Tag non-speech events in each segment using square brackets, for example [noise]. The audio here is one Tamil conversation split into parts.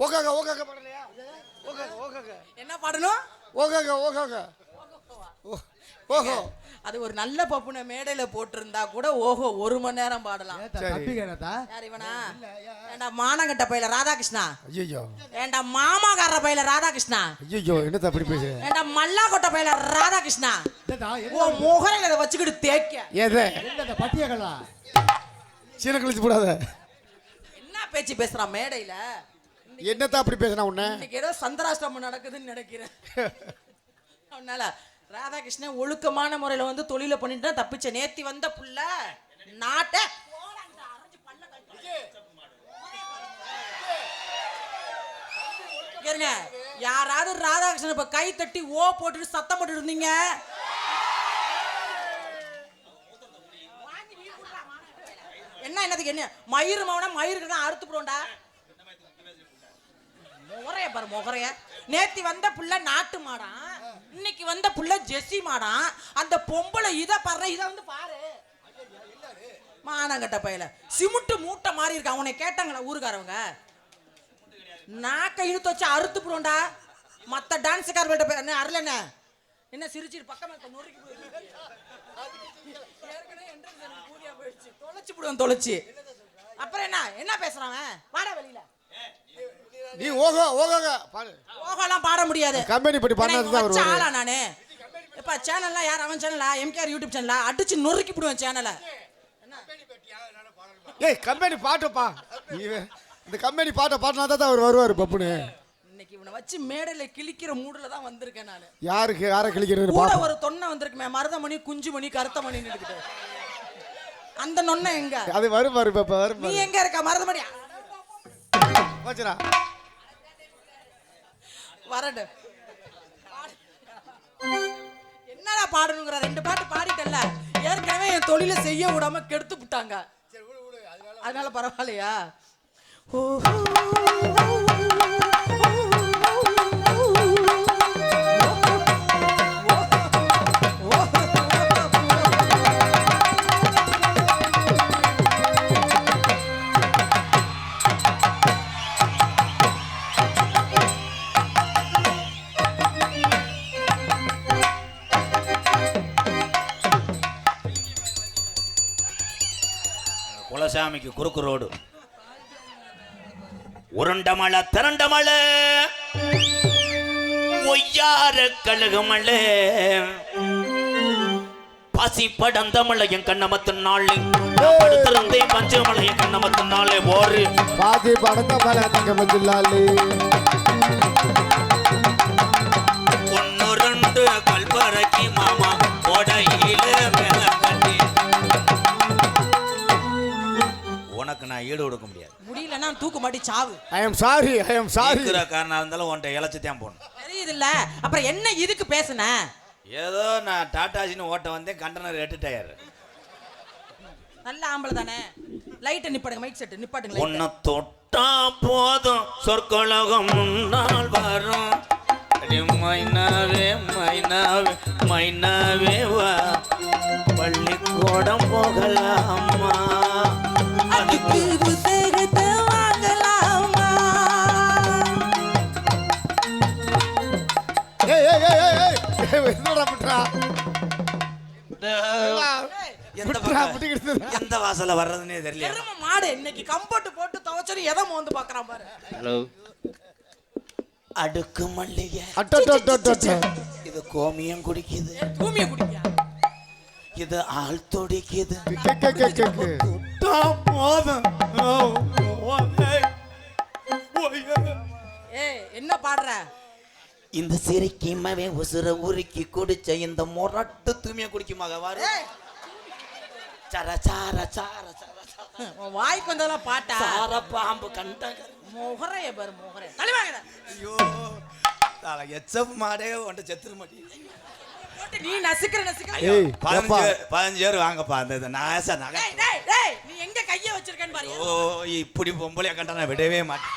ஓகாக ஓகாக பாடலையா? ஓகாக ஓகாக என்ன பாடணும்? ஓகாக ஓகாக ஓ- ஓஹோ. அது ஒரு நல்ல பப்புன மேடையில போட்டிருந்தா கூட ஓஹோ ஒரு மணி நேரம் பாடலாம். யார் இவனா? ஏண்டா மானங்கட்ட பையில ராதாகிருஷ்ணா? ஐயோ ஏண்டா மாமாக்கார பையில ராதாகிருஷ்ணா? ஐயோ என்னத்த அப்படி பேசு ஏண்டா மல்லா கொட்ட பையில ராதாகிருஷ்ணா? ஓ முகரையில வச்சுக்கிட்டு தேய்க்க. ஏதே? என்ன பட்டியகளா சீன கழிச்சு போடாத. என்ன பேச்சு பேசுறான் மேடையில? என்னத்த அப்படி பேசுனா உன்ன? இன்னைக்கு ஏதோ சந்திராஷ்டிரமம் நடக்குதுன்னு நினைக்கிறேன். அதனால ராதாகிருஷ்ணன் ஒழுக்கமான முறையில வந்து தொழில பண்ணிட்டு தப்பிச்ச நேத்தி வந்த புள்ள நாட்டை. இருங்க. யாராவது ராதாகிருஷ்ணன் இப்ப கை தட்டி ஓ போட்டுட்டு சத்தம் போட்டு இருந்தீங்க? என்ன என்னதுக்கு என்ன? மயிர் மவனா மயிருக்கு தான் அறுத்து போடும்டா முகரைய பாரு முகரைய. நேத்தி வந்த புள்ள நாட்டு மாடான் இன்னைக்கு வந்த புள்ள ஜெஸ்ஸி மாடான் அந்த பொம்பளை இத பாரு இத வந்து பாரு. மானங்கட்ட பையல. சிமுட்டு மூட்டை மாதிரி இருக்கு அவனை கேட்டாங்களா ஊருக்காரவங்க? நாக்கை இழுத்து வச்சு அறுத்து போடும்டா மத்த டான்ஸுக்காரர்கள்ட்ட போய் என்ன அருள் என்ன என்ன சிரிச்சிட்டு பக்கம் நொறுக்கி போயிடுச்சு. தொலைச்சு போடுவேன் தொலைச்சு. அப்புறம் என்ன? என்ன பேசுறான் வாடா வெளியில. நீ ஓகோ ஓகாக பாடு ஓகோலாம் பாட முடியாது. கம்பெனி படி இவன் தான் வருவாரு ஆளா நானு. இப்ப சேனல்லாம் யார்? அவன் சேனலா? MKR YouTube சேனலா? அடிச்சு நொறுக்கி போடுவேன் சேனலை. ஏய் கம்பெனி பாட்டுப்பா. இவன் இந்த கம்பெனி பாட்டை பாட்டினா தான் அவர் வருவார் பப்புனு. இன்னைக்கு இவனை வச்சு மேடையில கிழிக்கிற மூடுல தான் வந்திருக்கேன் நானு. யாருக்கு யாரை கிழிக்கிறது? கூட ஒரு தொன்னை வந்திருக்குமே மருதமணி குஞ்சுமணி கருத்தமணி அந்த நொன்னை எங்க? அது வரும் பாரு இப்ப வரும் நீ எங்க இருக்க மருதமணி? போச்சுடா. வரடு என்னடா பாடணுங்கிற? ரெண்டு பாட்டு பாடிட்டல்ல ஏற்கனவே என் தொழிலை செய்ய விடாம கெடுத்து விட்டாங்க. அதனால பரவாயில்லையா? குலசாமிக்கு குறுக்கு ரோடு. உருண்ட மழை திரண்ட மழை ஒய்யார கழுகு மழை பசி படந்த மழை என் கண்ணமத்து நாள் பஞ்சமலை பஞ்ச மழை என் கண்ணமத்து நாள் ஓரு. பாதி படத்த மேல தங்க நான் ஈடு கொடுக்க முடியாது. முடியலன்னா தூக்கு மாட்டி சாவு. I am sorry I am sorry இருக்கிற காரணம் இருந்தாலும் உன்ட்ட இழைச்சு தான் போகணும் தெரியுது இல்ல அப்புறம் என்ன இதுக்கு பேசுன? ஏதோ நான் டாட்டாசின்னு ஓட்ட வந்தேன் கண்டனர் எட்டு டயர். நல்ல ஆம்பளை தானே. லைட்டை நிப்பாடுங்க மைக் செட் நிப்பாட்டுங்க உன்னை தொட்டா போதும் சொற்கலகம் முன்னால் வரும். அடி மைனாவே மைனாவே மைனாவே வா. பள்ளிக்கூடம் போகலாமா? எந்த வாசல பக்கம் விட்டுக்கிட்டு. எந்த வாசல்ல வர்றதுன்னே தெரியல மாடு இன்னைக்கு கம்போட்டு போட்டு துவைச்சரும் எதை மோந்து பாக்குறான் பாரு அடுக்கு மல்லிகை அட்டட்டட்டட்டட்ட. இது கோமியம் குடிக்குது பூமியை குடிக்க இது ஆள் துடிக்குது என்ன பாடுற? இந்த சிரிக்கிமவே உசுர உருக்கி குடிச்ச இந்த முரட்டு தூமிய குடிக்குமாக வாரு. சர சார சார சார வாய்க்கு வந்ததெல்லாம் பாட்டா? சார பாம்பு கண்டாங்க முகரைய பாரு முகரைய. தலைவாங்க ஐயோ தல எச்சப் மாடே உன்ட்ட செத்துரு மாட்டி போட்டு நீ நசுக்கிற நசுக்கிற. பதினஞ்சு பதினஞ்சு பேர் வாங்கப்பா அந்த இது நாச நகை நீ கைய வச்சிருக்கேன்னு பாரு. ஓ இப்படி பொம்பளைய கண்டா நான் விடவே மாட்டேன்.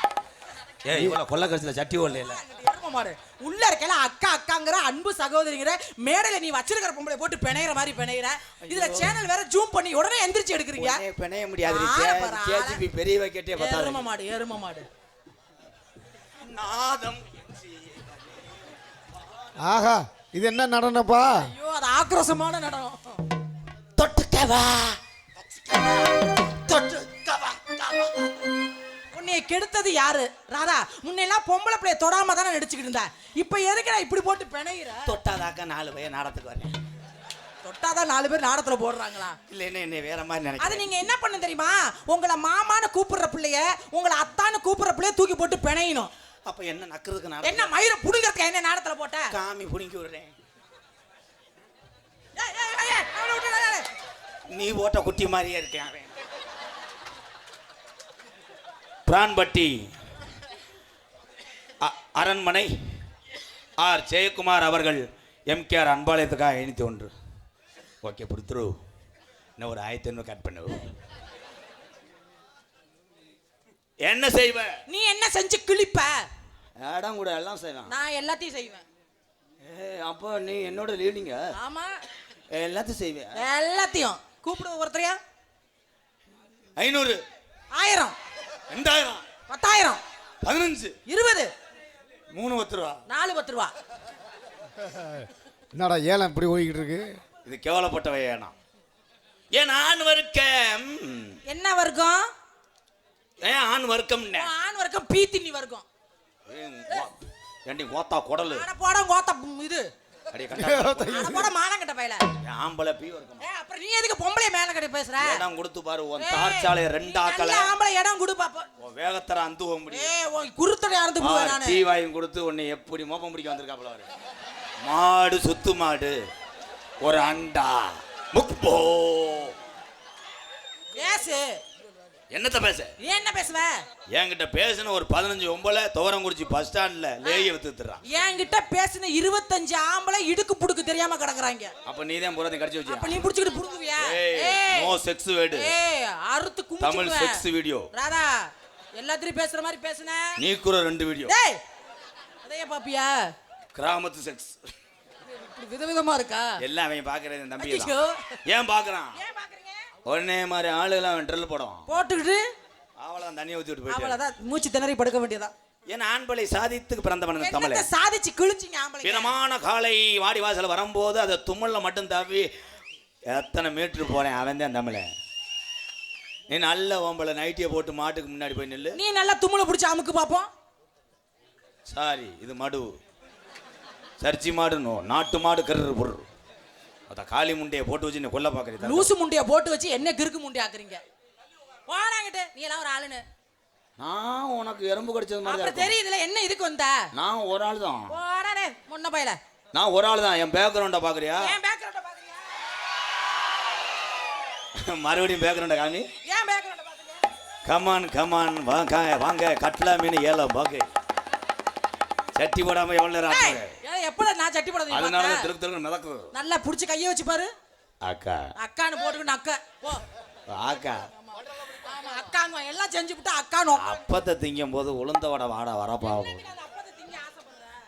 ஏய் இவ்வளோ கொள்ள கடைசியில் சட்டி ஓடல எரும மாடு. உள்ள இருக்கல அக்கா அக்காங்கிற அன்பு சகோதரிங்கிற மேடையில நீ வச்சிருக்கிற பொம்பளை போட்டு பிணையிற மாதிரி பிணையிற. இதுல சேனல் வேற ஜூம் பண்ணி உடனே எந்திரிச்சு எடுக்கிறீங்க. பிணைய முடியாது பெரிய வைக்கட்டே எரும மாடு எரும மாடு. நாதம். ஆஹா இது என்ன நடனப்பா? ஐயோ அது ஆக்ரோஷமான நடனம். தொட்டுக்கவா தொட்டுக்கவா உன்னைய கெடுத்தது யாரு? ராதா முன்னெல்லாம் பொம்பளை பிள்ளைய தொடாம தானே நடிச்சுக்கிட்டு இருந்தா. இப்ப எதுக்குடா இப்படி போட்டு பிணையிற? தொட்டாதாக்க நாலு பையன் நாடத்துக்கு வரேன். தொட்டாதான் நாலு பேர் நாடத்துல போடுறாங்களா? இல்லைன்னு என்னை வேற மாதிரி அது நினைக்கிறேன் நீங்க என்ன பண்ண தெரியுமா? உங்களை மாமான்னு கூப்பிடுற பிள்ளைய உங்களை அத்தான்னு கூப்பிடுற பிள்ளைய தூக்கி போட்டு பிணையணும். அப்ப என்ன நக்குறதுக்கு என்ன நாடகம் மயிரை புடுங்கறதுக்கு என்ன நாடத்துல போட்ட? காமி புடிங்கி விடுறேன். நீ ஓட்ட குட்டி மாதிரியே இருக்கேன் பிரான்பட்டி அரண்மனை ஆர். ஜெயக்குமார் அவர்கள் எம்கேஆர் அன்பாலயத்துக்காக இணைத்து ஒன்று. ஓகே பிடித்துரு இன்னும் ஒரு ஆயிரத்தி ஐநூறு கட் பண்ணு. என்ன செய்வ? நீ என்ன செஞ்சு கிழிப்ப? இடம் கூட எல்லாம் செய்வேன். நான் எல்லாத்தையும் செய்வேன். ஏ அப்போ நீ என்னோட லீடிங்க ஆமா. எல்லாத்தையும் செய்வேன் எல்லாத்தையும். கூப்பிடு ஒருத்தரையா ஐநூறு. ஆயிரம். ரெண்டாயிரம். பத்தாயிரம். பதினஞ்சு. இருபது. மூணு பத்து ரூபா. நாலு பத்து ரூபா. என்னடா ஏலம் இப்படி ஓடிக்கிட்டு இருக்கு? இது கேவலப்பட்டவை ஏனாம் ஏன் ஆண் வர்க்கம்? என்ன வர்க்கம்? ஏன் ஆண் வர்க்கம் ஆண் வர்க்கம் பீத்தினி வர்க்கம். ஏண்டி கோத்தா குடலு? போட கோத்த இது. அடி கண்டா போட என் ஆம்பளை பீ வர்க்கம் ஏ அப்புறம் நீ எதுக்கு பொம்பளைய மேல கட்டி பேசுற? இடம் கொடுத்து பாரு உன் ஏய், தார்ச்சாலைய நீ ரெண்டாக்கல நல்ல ஆம்பளை இடம் கொடு பாப்போம் உன் வேகத்தர அந்து போக முடியும் ஏ உன் குருத்தடை அறுந்து போவேன் நானு. டீ வாயும் கொடுத்து உன்னை எப்படி மோப்பம் பிடிக்க வந்திருக்காப்புல அவரு மாடு சுத்து மாடு. ஒரு அண்டா. முக்போ பேசு என்னத்த பேச? நீ என்ன பேசுவ? என்கிட்ட பேசின ஒரு பதினஞ்சு ஒம்பளை துவரங்குறிச்சி பஸ் ஸ்டாண்ட்ல லேய வித்துறான். என்கிட்ட பேசின இருபத்தஞ்சு ஆம்பளை இடுக்கு புடுக்கு தெரியாம கிடக்குறாங்க. அப்ப நீ தான் புறத்தை கடிச்சு அப்ப வச்சியா நீ ஏய் ஏய். நோ செக்ஸ் வேர்டு ஏய் அறுத்து தமிழ் கும்பிடுவேன் செக்ஸ் வீடியோ ராதா எல்லாத்திலயும் பேசுற மாதிரி பேசுன. நீ கூட ரெண்டு வீடியோ டேய் அதையே பாப்பியா? கிராமத்து செக்ஸ் இப்படி விதவிதமா இருக்கா? எல்லாம் அவன் பாக்குறது தம்பி. ஏன் பாக்குறான்? உடனே மாதிரி ஆளுகளாம் அவன் ட்ரில் போடும் போட்டுக்கிட்டு அவளாம் தண்ணியை ஊத்தி விட்டு போயிட்டு. அவ்வளவுதான் மூச்சு திணறி படுக்க வேண்டியதா ஏன் ஆண்பலை சாதித்துக்கு பிறந்தவன் தமிழ் சாதிச்சு கிழிச்சிங்க ஆம்பளை பிறமான காலை வாடி வாசல் வரும்போது அதை தும்மல்ல மட்டும் தவி எத்தனை மீட்டர் போறேன் அவன் தான் தமிழன். நீ நல்ல ஓம்பளை நைட்டியை போட்டு மாட்டுக்கு முன்னாடி போய் நில்லு. நீ நல்லா தும்முல புடிச்சு அமுக்கு பாப்போம். சாரி இது மடு. சர்ச்சி மாடு நோ நாட்டு மாடு கரு பொருள் அத காளி முண்டையை போட்டு வச்சு நீ கொல்ல பாக்குறீங்க லூசு முண்டைய போட்டு வச்சு என்ன கிறுக்கு முண்டைய ஆக்குறீங்க? போனாங்கிட்டு நீ எல்லாம் ஒரு ஆளுன்னு. நான் உனக்கு எறும்பு கடிச்சது மாதிரி அப்புறம். தெரியுதுல என்ன இதுக்கு வந்த? நான் ஒரு ஆள் தான். போடானே முன்ன பையல. நான் ஒரு ஆள் தான். என் பேக்ரவுண்டை பாக்குறியா ஏன் பேக்ரவுண்ட பாக்குறியா [laughs] மறுபடியும் பேக்ரவுண்டை காமி. ஏன் பேக்ரவுண்ட பாக்குறியா கமான் கமான் வாங்க வாங்க. கட்லா மீன் ஏல பாக்கு சட்டி போடாம எவ்வளவு நேரம் எப்படா நான் சட்டி போட அதனால தான் திருக்கு திருக்கு மிதக்குது. நல்லா புடிச்சு கைய வச்சு பாரு. அக்கா. அக்கான்னு போட்டுக்கிட்டு அக்கா. போ. அக்கா. ஆமா அக்காங்க எல்லாம் செஞ்சு விட்டு அக்கானோ அப்பத்தை திங்கும் போது உளுந்த வடை வாட வரப்பா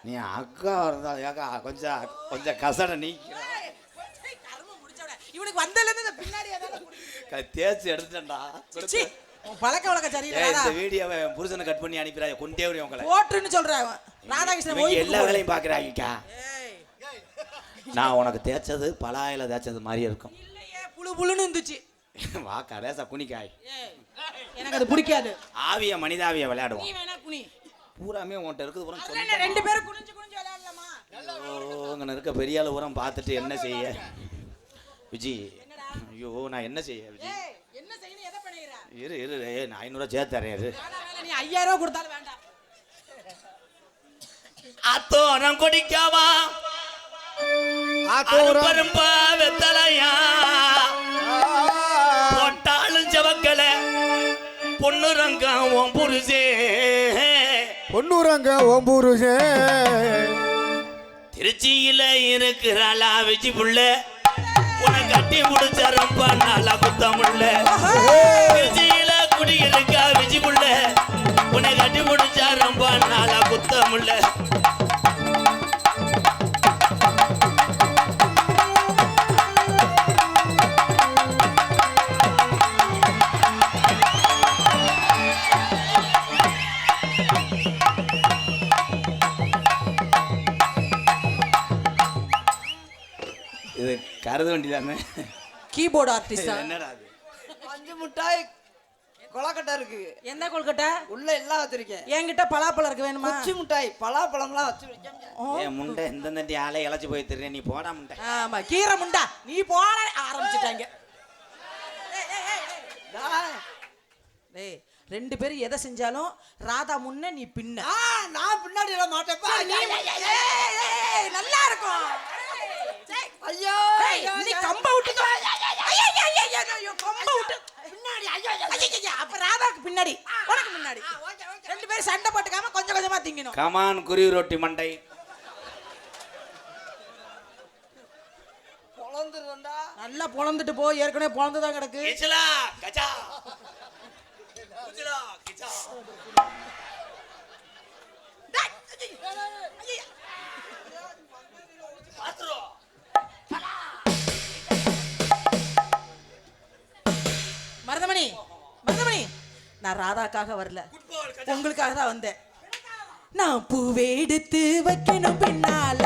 நீ அக்கா இருந்தா ஏக்கா கொஞ்சம் கொஞ்சம் கசட நீ. இவனுக்கு வந்ததுல இருந்து இந்த பின்னாடி தேய்ச்சி எடுத்துட்டா பழக்க வழக்கம் ஏய், சரியில்லை இந்த வீடியோவை புருஷனை கட் பண்ணி அனுப்பிடாத கொண்டே உங்களை. போட்டுன்னு சொல்றேன் அவன். ராதாகிருஷ்ணன் எல்லா. வேலையும் பாக்குறாங்கக்கா. நான் உனக்கு தேய்ச்சது பலாயில தேய்ச்சது மாதிரி இருக்கும். புழு புழுன்னு இருந்துச்சு. வா கரேசா குனிக்காய். எனக்கு அது பிடிக்காது. ஆவிய மனிதாவிய நீ விளையாடுவோம் குனி. பூராமே உன்கிட்ட இருக்குது அதுல என்ன ரெண்டு பேரும் குனிஞ்சு குனிஞ்சு விளையாடலாமா? அங்கே இருக்க பெரிய ஆளு பூரா பார்த்துட்டு என்ன செய்ய? விஜி ஐயோ நான் என்ன செய்ய விஜி? என்ன செய்யணும் எதை பண்ணிடுற? இரு இரு நான் ஐநூறுவா சேர்த்து தரேன் இரு. நீ ஐயாயிரம் கொடுத்தாலும் அத்தோரம் கொடிக்காவா? அரும்பரும்பா வெத்தலையா? பொட்டாலும் செவக்கல பொண்ணு ரங்கம் உன் புருஷே. பொன்னூரங்க ஓம்பூருஷே திருச்சியில இருக்கிறாளா விஜி புள்ள. உன்னை கட்டி முடிச்ச ரொம்ப நாளா குத்தமுள்ள திருச்சியில குடியிருக்கா விஜி புள்ள. உன்னை கட்டி முடிச்ச ரொம்ப நாளா குத்தமுள்ள கருது வண்டி தானே கீபோர்டு ஆர்டிஸ்டா என்னடா அது? அஞ்சு முட்டாய் கொலக்கட்டை இருக்கு. என்ன கொல்கட்டை? உள்ள எல்லாம் வச்சிருக்கேன். என்கிட்ட பலாப்பழம் இருக்கு வேணுமா? குச்சி முட்டாய் பலாப்பழம்லாம் வச்சு வைக்க முடியாது. ஏன் முண்டை இந்த தண்டி ஆளே இழைச்சி போய் தெரியும் நீ போடா முண்டை. ஆமா கீரை முண்டா. நீ போன ஆரம்பிச்சிட்டாங்க. டேய், டேய் ரெண்டு பேரும் எதை செஞ்சாலும் ராதா முன்ன நீ பின்ன. ஆ, நான் பின்னாடி மாட்டேப்பா நல்லா இருக்கும். ஐயோ நீ கம்ப விட்டு ஐயோ, ஐயோ, ஐயோ, ஐயோ, ஐயோ, கம்ப விட்டு பின்னாடி ஐயோ ஐயோ, அப்ப ராதாக்கு பின்னாடி உனக்கு முன்னாடி ரெண்டு பேரும் சண்டை போட்டுக்காம கொஞ்சம் கொஞ்சமா திங்கணும் கமான் குருவி ரொட்டி மண்டை பொழந்துருந்தா நல்லா பொழந்துட்டு போ ஏற்கனவே பொழந்துதான் கிடக்கு கிச்சா நான் ராதாக்காக வரல. உங்களுக்காக தான் வந்தேன். நான் பூவை எடுத்து வைக்கணும் பின்னால.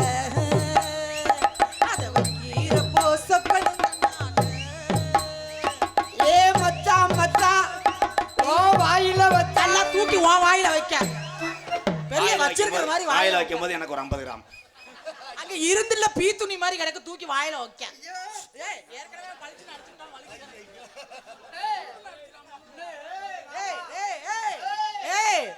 அத வைக்கிறப்போ சொப்பனம் தன்னால. ஏ மச்சான் மச்சான் ஓ வாயில வச்சா தூக்கி உன் வாயில வைக்க. பெரிய வச்சிருக்கிற மாதிரி வாயில வைக்கும் போது எனக்கு ஒரு ஐம்பது கிராம். அங்க இருந்துல பீ துணி மாதிரி கிடக்கு தூக்கி வாயில வைக்க. ஏற்கனவே Hey!